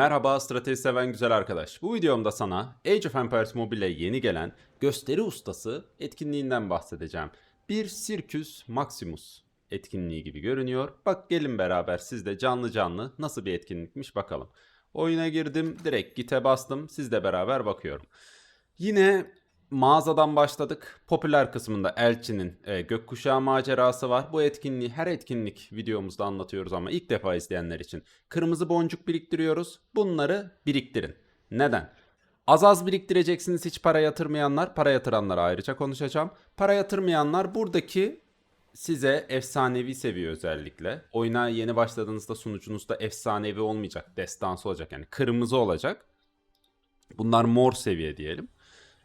Merhaba strateji seven güzel arkadaş. Bu videomda sana Age of Empires Mobile'e yeni gelen gösteri ustası etkinliğinden bahsedeceğim. Bir Circus Maximus etkinliği gibi görünüyor. Bak gelin beraber siz de canlı canlı nasıl bir etkinlikmiş bakalım. Oyuna girdim direkt gite bastım sizle beraber bakıyorum. Yine mağazadan başladık. Popüler kısmında Elçi'nin e, gökkuşağı macerası var. Bu etkinliği her etkinlik videomuzda anlatıyoruz ama ilk defa izleyenler için. Kırmızı boncuk biriktiriyoruz. Bunları biriktirin. Neden? Az az biriktireceksiniz hiç para yatırmayanlar. Para yatıranlara ayrıca konuşacağım. Para yatırmayanlar buradaki size efsanevi seviye özellikle. Oyuna yeni başladığınızda sunucunuzda efsanevi olmayacak. Destansı olacak yani kırmızı olacak. Bunlar mor seviye diyelim.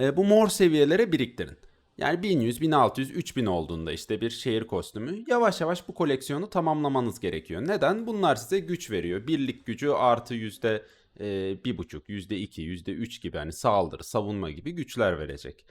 E, bu mor seviyelere biriktirin. Yani 1100, 1600, 3000 olduğunda işte bir şehir kostümü yavaş yavaş bu koleksiyonu tamamlamanız gerekiyor. Neden? Bunlar size güç veriyor. Birlik gücü artı yüzde e, bir buçuk, yüzde iki, yüzde üç gibi hani saldırı, savunma gibi güçler verecek.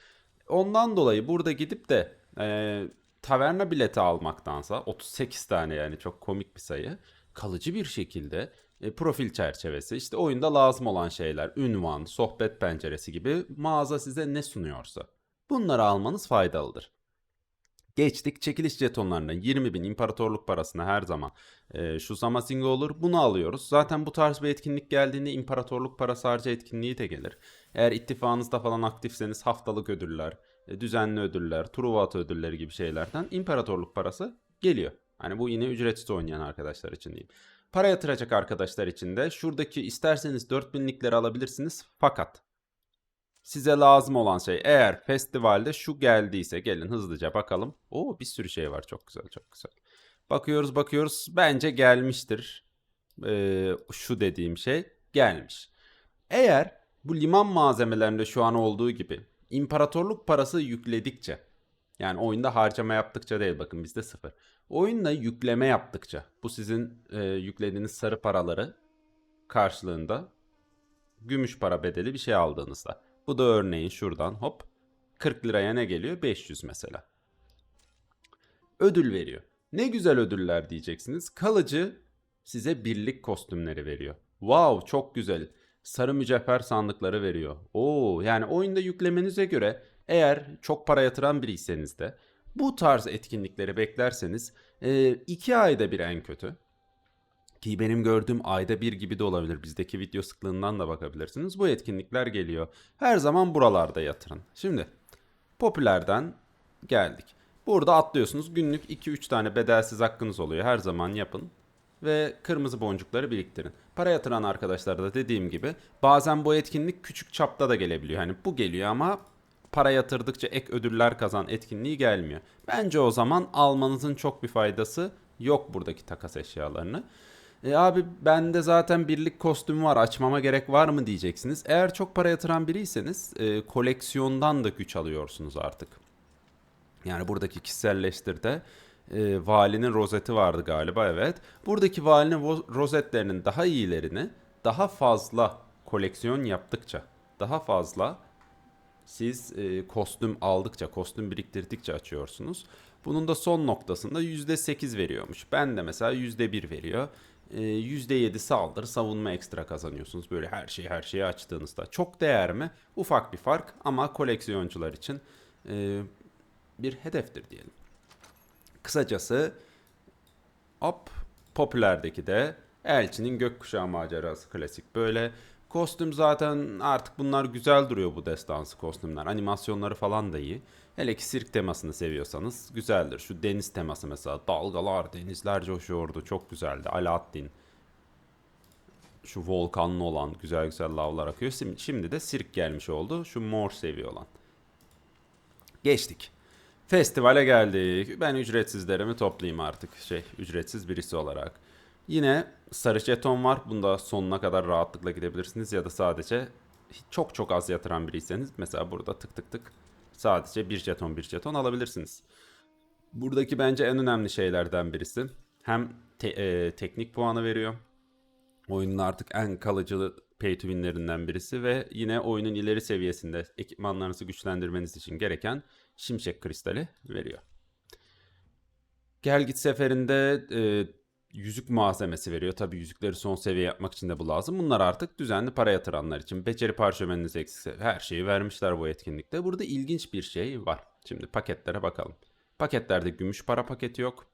Ondan dolayı burada gidip de e, taverna bileti almaktansa 38 tane yani çok komik bir sayı kalıcı bir şekilde e, profil çerçevesi, işte oyunda lazım olan şeyler, ünvan, sohbet penceresi gibi mağaza size ne sunuyorsa bunları almanız faydalıdır. Geçtik çekiliş jetonlarına 20 bin imparatorluk parasına her zaman e, şu Zamazingo olur bunu alıyoruz. Zaten bu tarz bir etkinlik geldiğinde imparatorluk parası harca etkinliği de gelir. Eğer ittifakınızda falan aktifseniz haftalık ödüller, e, düzenli ödüller, Truvat ödülleri gibi şeylerden imparatorluk parası geliyor. Hani bu yine ücretsiz oynayan arkadaşlar için diyeyim. Para yatıracak arkadaşlar için de şuradaki isterseniz 4000'likleri alabilirsiniz fakat size lazım olan şey eğer festivalde şu geldiyse gelin hızlıca bakalım. Oo bir sürü şey var çok güzel çok güzel. Bakıyoruz bakıyoruz bence gelmiştir. Ee, şu dediğim şey gelmiş. Eğer bu liman malzemelerinde şu an olduğu gibi imparatorluk parası yükledikçe yani oyunda harcama yaptıkça değil bakın bizde sıfır. Oyunda yükleme yaptıkça bu sizin e, yüklediğiniz sarı paraları karşılığında gümüş para bedeli bir şey aldığınızda. Bu da örneğin şuradan hop 40 liraya ne geliyor? 500 mesela. Ödül veriyor. Ne güzel ödüller diyeceksiniz. Kalıcı size birlik kostümleri veriyor. Wow çok güzel. Sarı mücevher sandıkları veriyor. Oo yani oyunda yüklemenize göre eğer çok para yatıran biriyseniz de bu tarz etkinlikleri beklerseniz 2 ayda bir en kötü. Ki benim gördüğüm ayda bir gibi de olabilir. Bizdeki video sıklığından da bakabilirsiniz. Bu etkinlikler geliyor. Her zaman buralarda yatırın. Şimdi popülerden geldik. Burada atlıyorsunuz. Günlük 2-3 tane bedelsiz hakkınız oluyor. Her zaman yapın. Ve kırmızı boncukları biriktirin. Para yatıran arkadaşlar da dediğim gibi bazen bu etkinlik küçük çapta da gelebiliyor. Hani bu geliyor ama para yatırdıkça ek ödüller kazan etkinliği gelmiyor. Bence o zaman almanızın çok bir faydası yok buradaki takas eşyalarını. E abi bende zaten birlik kostümü var açmama gerek var mı diyeceksiniz. Eğer çok para yatıran biriyseniz e, koleksiyondan da güç alıyorsunuz artık. Yani buradaki kişiselleştirde e, valinin rozeti vardı galiba evet. Buradaki valinin rozetlerinin daha iyilerini daha fazla koleksiyon yaptıkça daha fazla siz e, kostüm aldıkça, kostüm biriktirdikçe açıyorsunuz. Bunun da son noktasında %8 veriyormuş. Ben de mesela %1 veriyor. E, %7 saldırı, savunma ekstra kazanıyorsunuz. Böyle her şeyi her şeyi açtığınızda. Çok değer mi? Ufak bir fark ama koleksiyoncular için e, bir hedeftir diyelim. Kısacası hop popülerdeki de Elçinin Gökkuşağı macerası klasik böyle Kostüm zaten artık bunlar güzel duruyor bu destansı kostümler. Animasyonları falan da iyi. Hele ki sirk temasını seviyorsanız güzeldir. Şu deniz teması mesela dalgalar, denizler coşuyordu. Çok güzeldi. Alaaddin. Şu volkanlı olan güzel güzel lavlar akıyor. Şimdi de sirk gelmiş oldu. Şu mor seviye olan. Geçtik. Festivale geldik. Ben ücretsizlerimi toplayayım artık. Şey ücretsiz birisi olarak. Yine sarı jeton var. Bunda sonuna kadar rahatlıkla gidebilirsiniz ya da sadece çok çok az yatıran biriyseniz mesela burada tık tık tık sadece bir jeton bir jeton alabilirsiniz. Buradaki bence en önemli şeylerden birisi hem te- e, teknik puanı veriyor. Oyunun artık en kalıcı pay to win'lerinden birisi ve yine oyunun ileri seviyesinde ekipmanlarınızı güçlendirmeniz için gereken şimşek kristali veriyor. Gel git seferinde e, yüzük malzemesi veriyor. Tabii yüzükleri son seviye yapmak için de bu lazım. Bunlar artık düzenli para yatıranlar için. Beceri parşömeniniz eksikse her şeyi vermişler bu etkinlikte. Burada ilginç bir şey var. Şimdi paketlere bakalım. Paketlerde gümüş para paketi yok.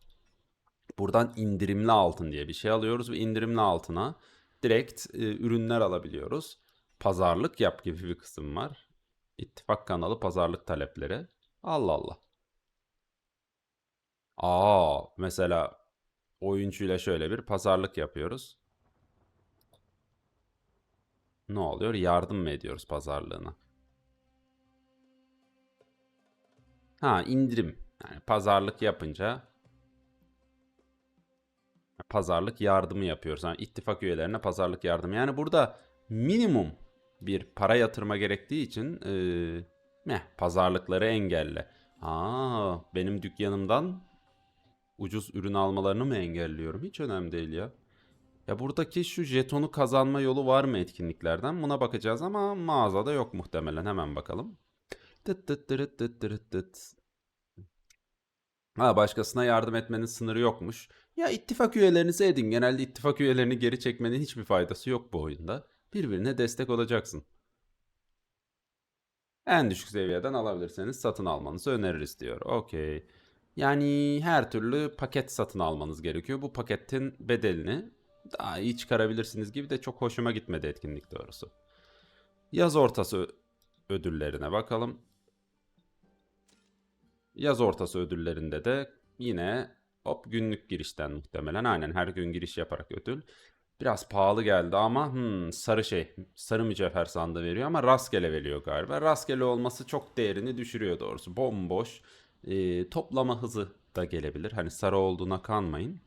Buradan indirimli altın diye bir şey alıyoruz ve indirimli altına direkt e, ürünler alabiliyoruz. Pazarlık yap gibi bir kısım var. İttifak kanalı pazarlık talepleri. Allah Allah. Aa, mesela oyuncuyla şöyle bir pazarlık yapıyoruz. Ne oluyor? Yardım mı ediyoruz pazarlığına? Ha, indirim. Yani pazarlık yapınca pazarlık yardımı yapıyoruz. Yani ittifak üyelerine pazarlık yardımı. Yani burada minimum bir para yatırma gerektiği için eee meh, pazarlıkları engelle. Aa, benim dükkanımdan ucuz ürün almalarını mı engelliyorum? Hiç önemli değil ya. Ya buradaki şu jetonu kazanma yolu var mı etkinliklerden? Buna bakacağız ama mağazada yok muhtemelen. Hemen bakalım. Tıt tıt tırıt tıt tırıt tıt. Ha başkasına yardım etmenin sınırı yokmuş. Ya ittifak üyelerinizi edin. Genelde ittifak üyelerini geri çekmenin hiçbir faydası yok bu oyunda. Birbirine destek olacaksın. En düşük seviyeden alabilirseniz satın almanızı öneririz diyor. Okey. Yani her türlü paket satın almanız gerekiyor. Bu paketin bedelini daha iyi çıkarabilirsiniz gibi de çok hoşuma gitmedi etkinlik doğrusu. Yaz ortası ödüllerine bakalım. Yaz ortası ödüllerinde de yine hop günlük girişten muhtemelen aynen her gün giriş yaparak ödül. Biraz pahalı geldi ama hmm, sarı şey sarı mücevher sandığı veriyor ama rastgele veriyor galiba. Rastgele olması çok değerini düşürüyor doğrusu. Bomboş e, toplama hızı da gelebilir. Hani sarı olduğuna kanmayın.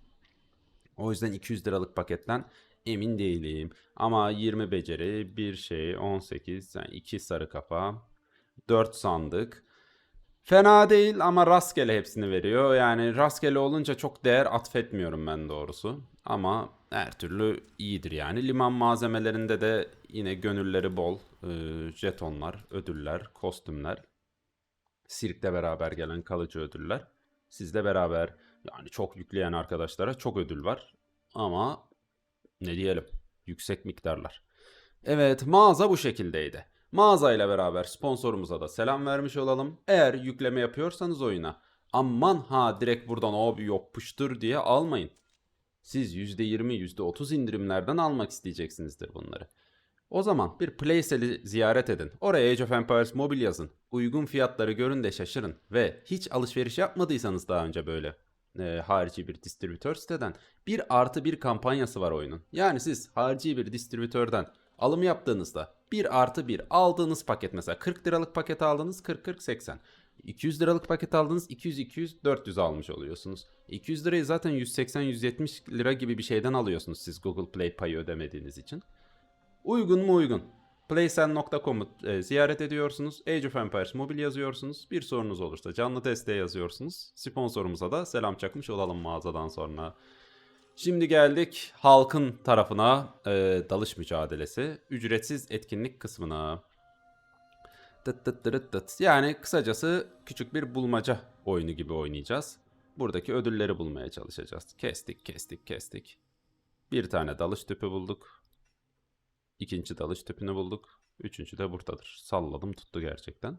O yüzden 200 liralık paketten emin değilim. Ama 20 beceri, bir şey, 18, yani 2 sarı kafa, 4 sandık. Fena değil ama rastgele hepsini veriyor. Yani rastgele olunca çok değer atfetmiyorum ben doğrusu. Ama her türlü iyidir yani. Liman malzemelerinde de yine gönülleri bol. Ee, jetonlar, ödüller, kostümler. Sirkle beraber gelen kalıcı ödüller. Sizle beraber yani çok yükleyen arkadaşlara çok ödül var. Ama ne diyelim yüksek miktarlar. Evet mağaza bu şekildeydi. Mağaza ile beraber sponsorumuza da selam vermiş olalım. Eğer yükleme yapıyorsanız oyuna aman ha direkt buradan abi yapıştır diye almayın. Siz %20, %30 indirimlerden almak isteyeceksinizdir bunları. O zaman bir Playsel'i ziyaret edin. Oraya Age of Empires Mobile yazın. Uygun fiyatları görün de şaşırın. Ve hiç alışveriş yapmadıysanız daha önce böyle e, harici bir distribütör siteden bir artı bir kampanyası var oyunun. Yani siz harici bir distribütörden alım yaptığınızda bir artı bir aldığınız paket mesela 40 liralık paket aldınız 40-40-80. 200 liralık paket aldınız 200-200-400 almış oluyorsunuz. 200 lirayı zaten 180-170 lira gibi bir şeyden alıyorsunuz siz Google Play payı ödemediğiniz için. Uygun mu uygun? Playsen.com'u e, ziyaret ediyorsunuz. Age of Empires Mobile yazıyorsunuz. Bir sorunuz olursa canlı desteğe yazıyorsunuz. Sponsorumuza da selam çakmış olalım mağazadan sonra. Şimdi geldik halkın tarafına e, dalış mücadelesi. Ücretsiz etkinlik kısmına. Tıt tıt tırıt tıt. Yani kısacası küçük bir bulmaca oyunu gibi oynayacağız. Buradaki ödülleri bulmaya çalışacağız. Kestik kestik kestik. Bir tane dalış tüpü bulduk. İkinci dalış tüpünü bulduk. Üçüncü de buradadır. Salladım tuttu gerçekten.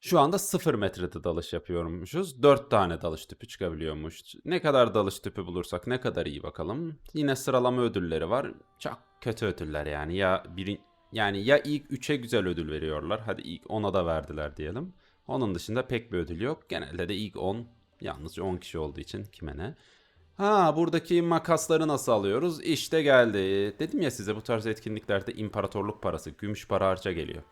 Şu anda 0 metrede dalış yapıyormuşuz. 4 tane dalış tüpü çıkabiliyormuş. Ne kadar dalış tüpü bulursak ne kadar iyi bakalım. Yine sıralama ödülleri var. Çok kötü ödüller yani. Ya biri yani ya ilk 3'e güzel ödül veriyorlar. Hadi ilk 10'a da verdiler diyelim. Onun dışında pek bir ödül yok. Genelde de ilk 10 yalnızca 10 kişi olduğu için kime ne. Ha buradaki makasları nasıl alıyoruz? İşte geldi. Dedim ya size bu tarz etkinliklerde imparatorluk parası, gümüş para harca geliyor.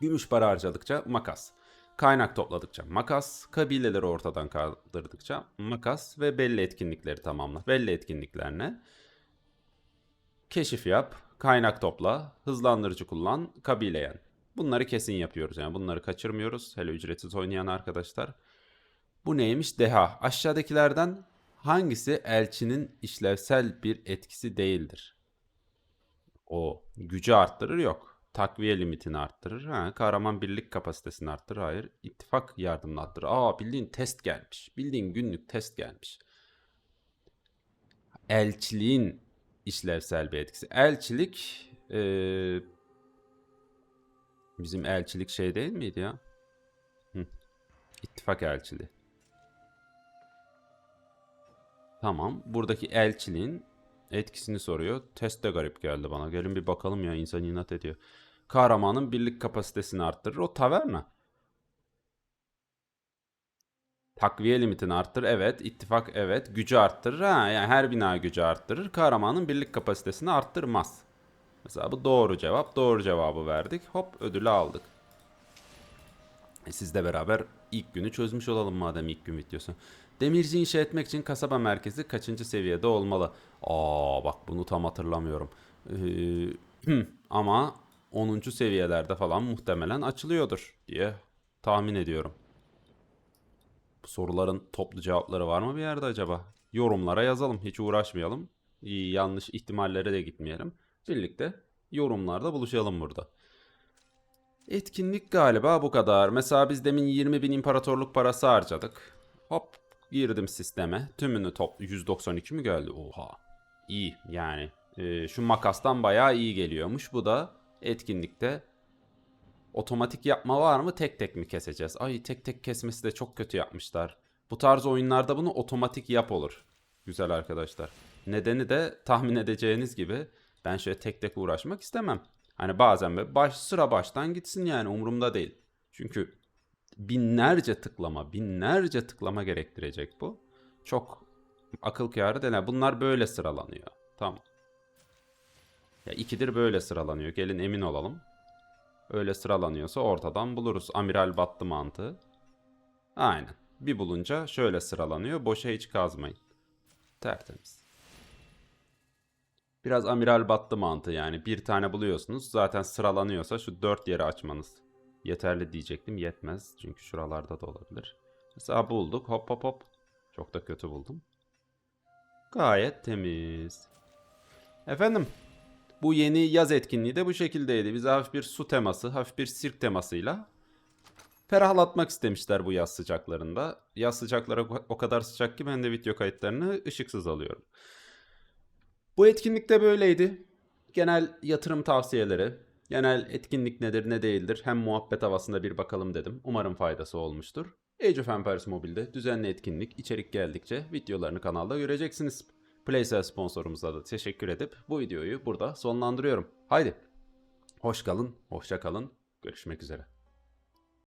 Gümüş para harcadıkça makas. Kaynak topladıkça makas, kabileleri ortadan kaldırdıkça makas ve belli etkinlikleri tamamla. Belli etkinlikler ne? Keşif yap, kaynak topla, hızlandırıcı kullan, kabileyen. Bunları kesin yapıyoruz yani bunları kaçırmıyoruz. Hele ücretsiz oynayan arkadaşlar. Bu neymiş? Deha. Aşağıdakilerden hangisi elçinin işlevsel bir etkisi değildir? O gücü arttırır yok. Takviye limitini arttırır. Ha, kahraman birlik kapasitesini arttırır. Hayır. İttifak yardımını arttırır. Aa bildiğin test gelmiş. Bildiğin günlük test gelmiş. elçiliğin işlevsel bir etkisi. Elçilik eee, bizim elçilik şey değil miydi ya? Hı. İttifak elçiliği. Tamam. Buradaki elçiliğin etkisini soruyor. Test de garip geldi bana. Gelin bir bakalım ya insan inat ediyor. Kahramanın birlik kapasitesini arttırır. O taverna. Takviye limitini arttırır. Evet. İttifak evet. Gücü arttırır. Ha, yani her bina gücü arttırır. Kahramanın birlik kapasitesini arttırmaz. Mesela bu doğru cevap. Doğru cevabı verdik. Hop ödülü aldık. E, sizle beraber ilk günü çözmüş olalım madem ilk gün videosu. Demirci inşa etmek için kasaba merkezi kaçıncı seviyede olmalı? Aa bak bunu tam hatırlamıyorum. Ee, ama 10. seviyelerde falan muhtemelen açılıyordur diye tahmin ediyorum. Bu soruların toplu cevapları var mı bir yerde acaba? Yorumlara yazalım. Hiç uğraşmayalım. İyi, yanlış ihtimallere de gitmeyelim. Birlikte yorumlarda buluşalım burada. Etkinlik galiba bu kadar. Mesela biz demin 20 bin imparatorluk parası harcadık. Hop girdim sisteme. Tümünü top 192 mi geldi? Oha. İyi yani. Ee, şu makastan bayağı iyi geliyormuş. Bu da etkinlikte otomatik yapma var mı? Tek tek mi keseceğiz? Ay tek tek kesmesi de çok kötü yapmışlar. Bu tarz oyunlarda bunu otomatik yap olur. Güzel arkadaşlar. Nedeni de tahmin edeceğiniz gibi ben şöyle tek tek uğraşmak istemem. Hani bazen böyle baş, sıra baştan gitsin yani umurumda değil. Çünkü binlerce tıklama, binlerce tıklama gerektirecek bu. Çok akıl kârı değil. Bunlar böyle sıralanıyor. Tamam. Ya ikidir böyle sıralanıyor. Gelin emin olalım. Öyle sıralanıyorsa ortadan buluruz. Amiral battı mantığı. Aynen. Bir bulunca şöyle sıralanıyor. Boşa hiç kazmayın. Tertemiz. Biraz amiral battı mantığı yani. Bir tane buluyorsunuz. Zaten sıralanıyorsa şu dört yeri açmanız yeterli diyecektim. Yetmez. Çünkü şuralarda da olabilir. Mesela bulduk. Hop hop hop. Çok da kötü buldum. Gayet temiz. Efendim. Bu yeni yaz etkinliği de bu şekildeydi. Bize hafif bir su teması, hafif bir sirk temasıyla ferahlatmak istemişler bu yaz sıcaklarında. Yaz sıcakları o kadar sıcak ki ben de video kayıtlarını ışıksız alıyorum. Bu etkinlik de böyleydi. Genel yatırım tavsiyeleri, genel etkinlik nedir ne değildir hem muhabbet havasında bir bakalım dedim. Umarım faydası olmuştur. Age of Empires Mobile'de düzenli etkinlik, içerik geldikçe videolarını kanalda göreceksiniz. Playsale sponsorumuza da teşekkür edip bu videoyu burada sonlandırıyorum. Haydi, hoş kalın, hoşça kalın, görüşmek üzere.